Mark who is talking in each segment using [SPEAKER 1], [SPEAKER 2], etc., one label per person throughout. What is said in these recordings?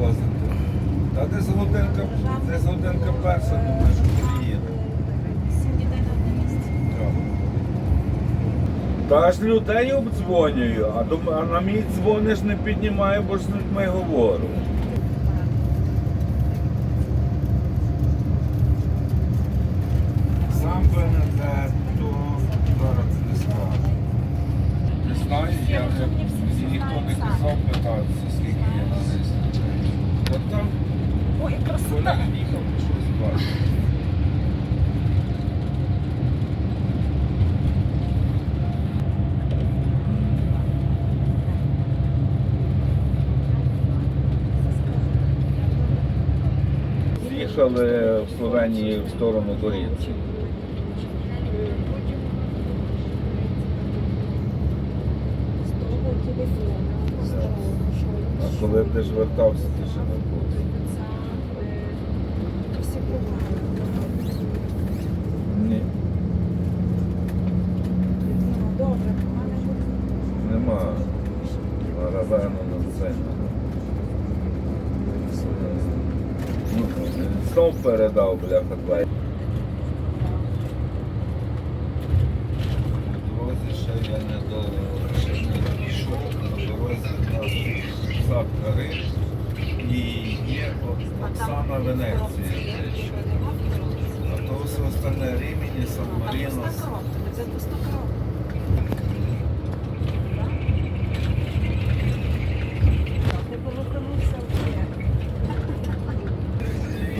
[SPEAKER 1] привозити. Та десь годинка, десь годинка перша, думаю, що приїде. Та ж людей обдзвонюю, а, дум- а на мій дзвониш не піднімає, бо ж з людьми говорю. Сам Бенедетто зараз не скажу. Не знаю, я не, ніхто не казав питатися, скільки я на десь. От там
[SPEAKER 2] Ой,
[SPEAKER 1] Коля
[SPEAKER 2] красота.
[SPEAKER 1] не їхав, бачив. В Словенії в сторону
[SPEAKER 2] що
[SPEAKER 1] А коли ти ж вертався, ти ще не був. Ні,
[SPEAKER 2] добре,
[SPEAKER 1] нема. На на це. Ну, Знов передав, бляха, два. Ще я не до ще не пішов. На дорозі нас О- Оксана Венеція. А то все остальне Рімені, Сан Маріно.
[SPEAKER 2] Це в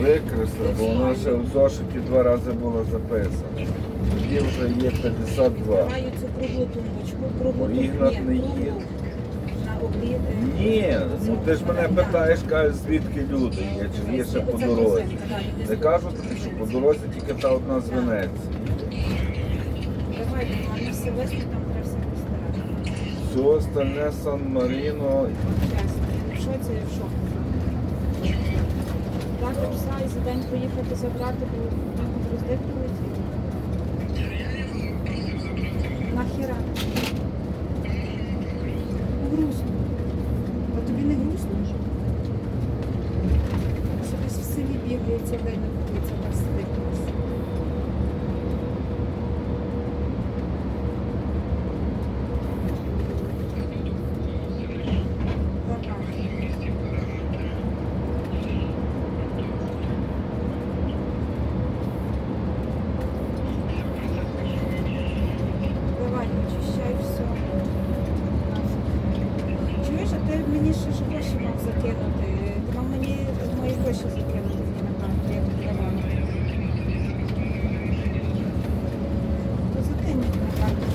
[SPEAKER 1] Викреслив, бо воно ще в зошиті два рази було записано. Тоді вже є 52.
[SPEAKER 2] Маю цю круглу тумбочку, круглу
[SPEAKER 1] Бо Ігнат не
[SPEAKER 2] круглу обід.
[SPEAKER 1] Ні, ну ти ж мене питаєш, кажеш, звідки люди є, чи є ще по дорозі. Не кажу тобі, що по дорозі тільки та одна з Венеції.
[SPEAKER 2] Давай, а не все там треба все постарати.
[SPEAKER 1] Все остальне Сан Маріно.
[SPEAKER 2] Чесно, я в шоку. Так, і за день поїхати забрати, бо там роздихнули. Нахіра. Грустно. А тобі не грустно? Собі в селі бігає цілий день на вулиці, так сидить. Давай, очищай все. Чуєш, ще ж гроші мав закинути. мав мені мої гроші закинути не на карту, я давала. То закинь мені на карту.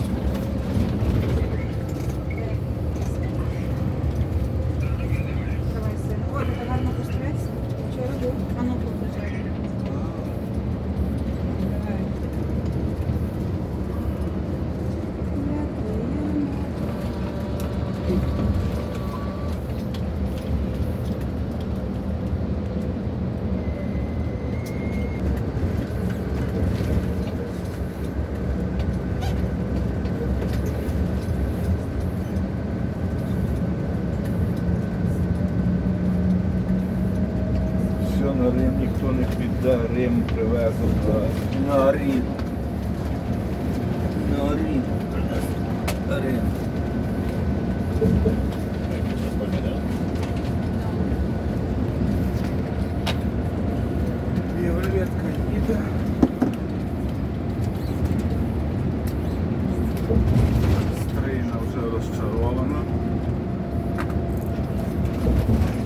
[SPEAKER 2] Давай, син. Ой, ти гарно постарається. Вчора був. А ну покажи. Давай.
[SPEAKER 1] Все на Рим ніхто не піде, Рим привезли на Рим. На. Рим. Віолетка вже розчарована.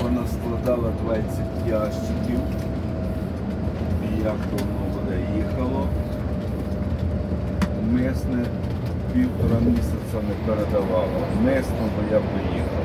[SPEAKER 1] Вона складала 20 ящиків. Як воно буде їхало. Мисне півтора місяця не передавало. Мисно, бо я поїхав.